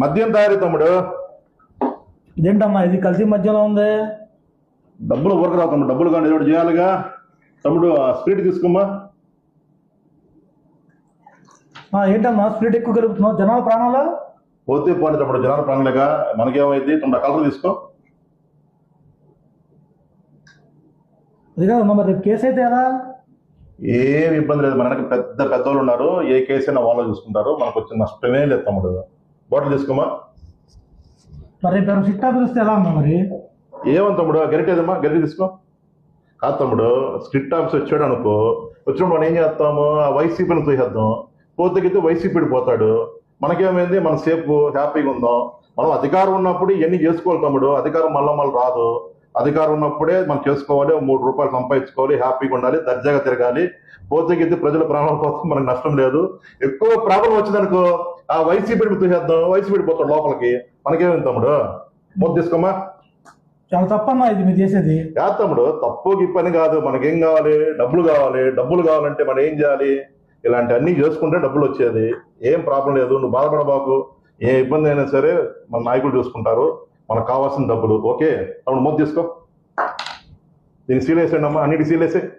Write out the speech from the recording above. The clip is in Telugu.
మద్యం తయారీ తమ్ముడు. ఇదేంటమ్మా ఇది కల్తీ మధ్యలో ఉంది? డబ్బులు ఊరకు రావు తమ్ముడు డబ్బులు కానీ ఏదో చేయాలిగా. తమ్ముడు ఆ స్పీడ్ తీసుకోమ్మా. ఏంటమ్మా స్పీడ్ ఎక్కువ కలుపుతున్నావు? జనాల ప్రాణాలు? పోతే పోనీ తమ్ముడు జనాల ప్రాణులుగా. మనకేమైంది? తమ్ముడు కలర్ తీసుకో. అది కాదమ్మా మరి రేపు కేసు అయితే ఎలా? ఏం ఇబ్బంది లేదు. మనకి పెద్ద పెద్దోళ్ళు ఉన్నారు. ఏ కేసు అయినా వాళ్ళు చూసుకుంటారు. మనకు వచ్చిన నష్టమే లేదు తమ్ముడు. బాటిల్ తీసుకోమా? మరి సిట్ ఆఫీస్ వస్తే ఎలా అమ్మా మరి? ఏమని తమ్ముడు గరిటె తీసుకో. కాదు తమ్ముడు స్ట్రిక్ట్ ఆఫీస్ వచ్చాడు అనుకో. వచ్చినప్పుడు మనం ఏం చేస్తాము? ఆ వైసీపీని చూసేద్దాం పోతగితే వైసీపీడి పోతాడు. మనకేమైంది? మన సేఫ్ హ్యాపీగా ఉందాం. మనం అధికారం ఉన్నప్పుడు ఇవన్నీ చేసుకోవాలి తమ్ముడు. అధికారం మళ్ళా మళ్ళీ రాదు. అధికారం ఉన్నప్పుడే మనం చేసుకోవాలి. మూడు రూపాయలు సంపాదించుకోవాలి. హ్యాపీగా ఉండాలి. దర్జాగా తిరగాలి. పోతగితే ప్రజల ప్రాణాల కోసం మనకు నష్టం లేదు. ఎక్కువ ప్రాబ్లం వచ్చిందనుకో ఆ వైసీపీడి చూసేద్దాం వైసీపీడి పోతాడు లోపలికి. మనకేమైంది తమ్ముడు? మూత తీసుకోమా చాలా తప్పమ్మా ఇది మీరు చేసేది. యా తమ్ముడు తప్పు గిప్పని కాదు మనకేం కావాలి? డబ్బులు కావాలి. డబ్బులు కావాలంటే మనం ఏం చేయాలి? ఇలాంటి అన్ని చేసుకుంటే డబ్బులు వచ్చేది. ఏం ప్రాబ్లం లేదు నువ్వు బాధపడబాకు ఏ ఇబ్బంది అయినా సరే మన నాయకులు చూసుకుంటారు. మనకు కావాల్సిన డబ్బులు. ఓకే? తమ్ముడు మొదలు తీసుకో. దీన్ని సీల్ వేసేయండి అమ్మా అన్నిటి సీల్ వేసే